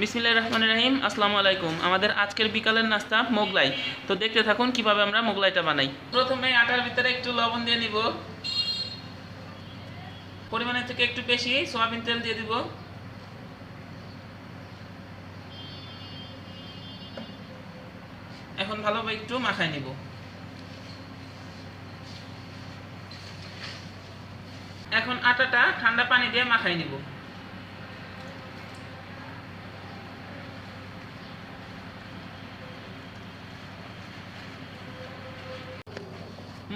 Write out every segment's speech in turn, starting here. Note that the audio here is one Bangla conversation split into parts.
বিসমিল্লাহির রহমানির রহিম, আসসালামু আলাইকুম। আমাদের আজকের বিকালের নাস্তা মোগলাই। তো দেখতে থাকুন কীভাবে আমরা মোগলাইটা বানাই। প্রথমে আটার ভিতরে একটু লবণ দিয়ে নিব। পরিমাণের থেকে একটু বেশি, সয়াবিন তেল দিয়ে দিব। এখন ভালোভাবে একটু মাখায় নিব। এখন আটাটা ঠান্ডা পানি দিয়ে মাখাই নিব।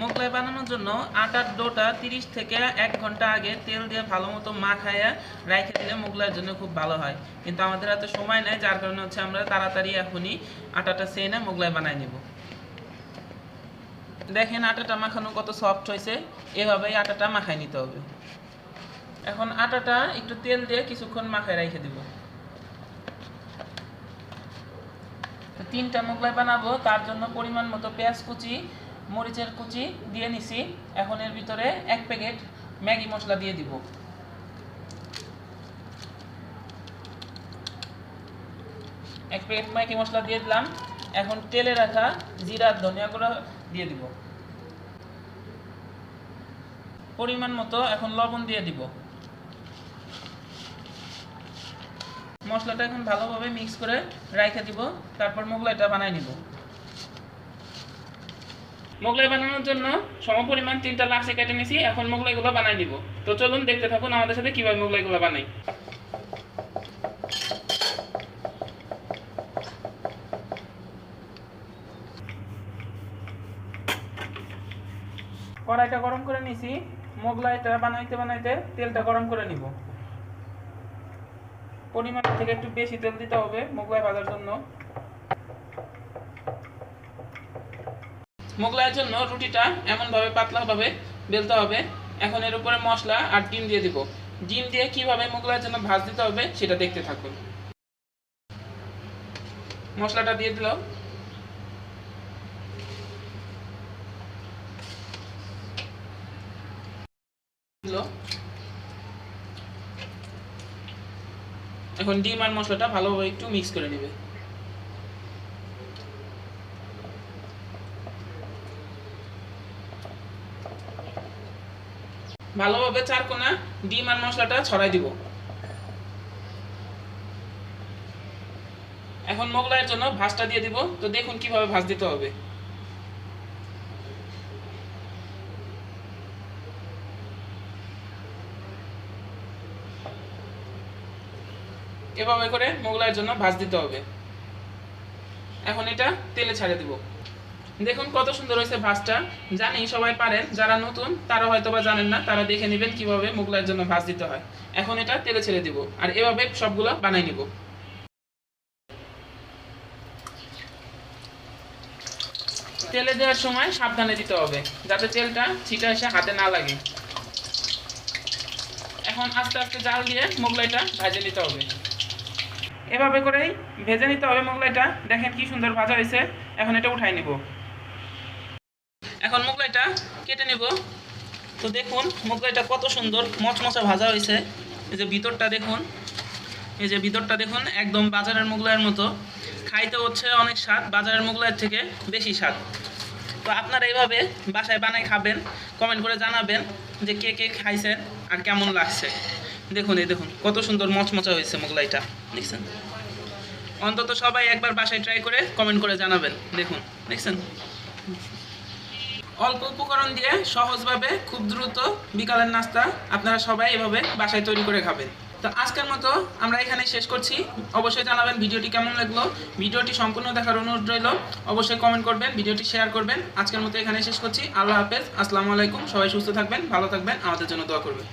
মোগলাই বানানোর জন্য আটার ডোটা তিরিশ থেকে এক ঘণ্টা আগে তেল দিয়ে ভালো মতো মাখাইয়া রাইখে দিলে মোগলাইয়ের জন্য খুব ভালো হয়। কিন্তু আমাদের হাতে সময় নেই, যার কারণে হচ্ছে আমরা তাড়াতাড়ি এখনই আটাটা সেনে মোগলাই বানাই নেব। দেখেন আটাটা মাখানো কত সফট হয়েছে, এভাবেই আটাটা মাখাই নিতে হবে। এখন আটাটা একটু তেল দিয়ে কিছুক্ষণ মাখায় রেখে দিব। তিনটা মোগলাই বানাবো, তার জন্য পরিমাণ মতো পেঁয়াজ কুচি মরিচের কুচি দিয়ে নিছি। এখন এর ভিতরে এক প্যাকেট ম্যাগি মশলা দিয়ে দিব। এক প্যাকেট ম্যাগি মশলা দিয়ে দিলাম। এখন তেলে রাখা জিরা ধনিয়া গুঁড়া দিয়ে দিব। পরিমাণ মতো এখন লবণ দিয়ে দিব। মশলাটা এখন ভালোভাবে মিক্স করে রাইখে দিব। তারপর মোগলাইটা বানাই নিব। মোগলাই বানানোর জন্য সম পরিমাণ তিনটা লাক্সে কেটে নিছি, এখন মোগলাইগুলো বানাই নিব তো চলুন দেখতে থাকুন আমাদের সাথে কীভাবে মোগলাইগুলো বানাই। কড়াইটা গরম করে নিছি, মোগলাইটা বানাইতে বানাইতে তেলটা গরম করে নিব। পরিমাণ থেকে একটু বেশি তেল দিতে হবে মোগলাই ভাজার জন্য। মোগলাইয়ের জন্য রুটিটা এমনভাবে পাতলাভাবে বেলতে হবে। এখন এর উপরে মশলা আর ডিম দিয়ে দিব। ডিম দিয়ে কীভাবে মোগলাইয়ের জন্য ভাজ দিতে হবে সেটা দেখতে থাকুন। মশলাটা দিয়ে দিল দিল। এখন ডিম আর মশলাটা ভালোভাবে একটু মিক্স করে নেবে। ভালোভাবে চার কোনা ডিম আর মশলাটা ছড়াই দিব। এখন মোগলাইয়ের জন্য ভাজটা দিয়ে দিব। তো দেখুন কীভাবে ভাজ দিতে হবে। এভাবে করে মোগলাইয়ের জন্য ভাজ দিতে হবে। এখন এটা তেলে ছাড়ে দিব। দেখুন কত সুন্দর হয়েছে ভাজটা। জানি সবাই পারেন, যারা নতুন, তারা হয়তো বা জানেন না, তারা দেখে নেবেন কীভাবে মোগলাইয়ের জন্য ভাজ দিতে হয়। এখন এটা তেলে ছেড়ে দিব, আর এভাবে সবগুলো বানাই নিব। তেলে দেওয়ার সময় সাবধানে দিতে হবে, যাতে তেলটা ছিটা এসে হাতে না লাগে। এখন আস্তে আস্তে জাল দিয়ে মোগলাইটা ভাজে নিতে হবে। এভাবে করেই ভেজে নিতে হবে মোগলাইটা। দেখেন কি সুন্দর ভাজা হয়েছে। এখন এটা উঠাই নিব। এখন মোগলাইটা কেটে নেব। তো দেখুন, মোগলাইটা কত সুন্দর, মচমচা ভাজা হয়েছে। এই যে ভিতরটা দেখুন, এই যে ভিতরটা দেখুন, একদম বাজারের মোগলাইয়ের মতো। খাইতে হচ্ছে অনেক স্বাদ, বাজারের মোগলাইয়ের থেকে বেশি স্বাদ। তো আপনারা এইভাবে বাসায় বানাই খাবেন কমেন্ট করে জানাবেন যে কে কে খাইছেন আর কেমন লাগছে। দেখুন, এই দেখুন, কত সুন্দর মচমচা হয়েছে মোগলাইটা, দেখছেন? অন্তত সবাই একবার বাসায় ট্রাই করে কমেন্ট করে জানাবেন, দেখুন, দেখছেন? অল্প উপকরণ দিয়ে সহজভাবে খুব দ্রুত বিকালের নাস্তা আপনারা সবাই এভাবে বাসায় তৈরি করে খাবেন। তো আজকের মতো আমরা এখানে শেষ করছি। অবশ্যই জানাবেন ভিডিওটি কেমন লাগল। ভিডিওটি সম্পূর্ণ দেখার অনুরোধ রইল। অবশ্যই কমেন্ট করবেন, ভিডিওটি শেয়ার করবেন। আজকের মতো এখানে শেষ করছি। আল্লাহ হাফেজ। আসসালামু আলাইকুম। সবাই সুস্থ থাকবেন, ভালো থাকবেন। আমাদের জন্য দোয়া করবেন।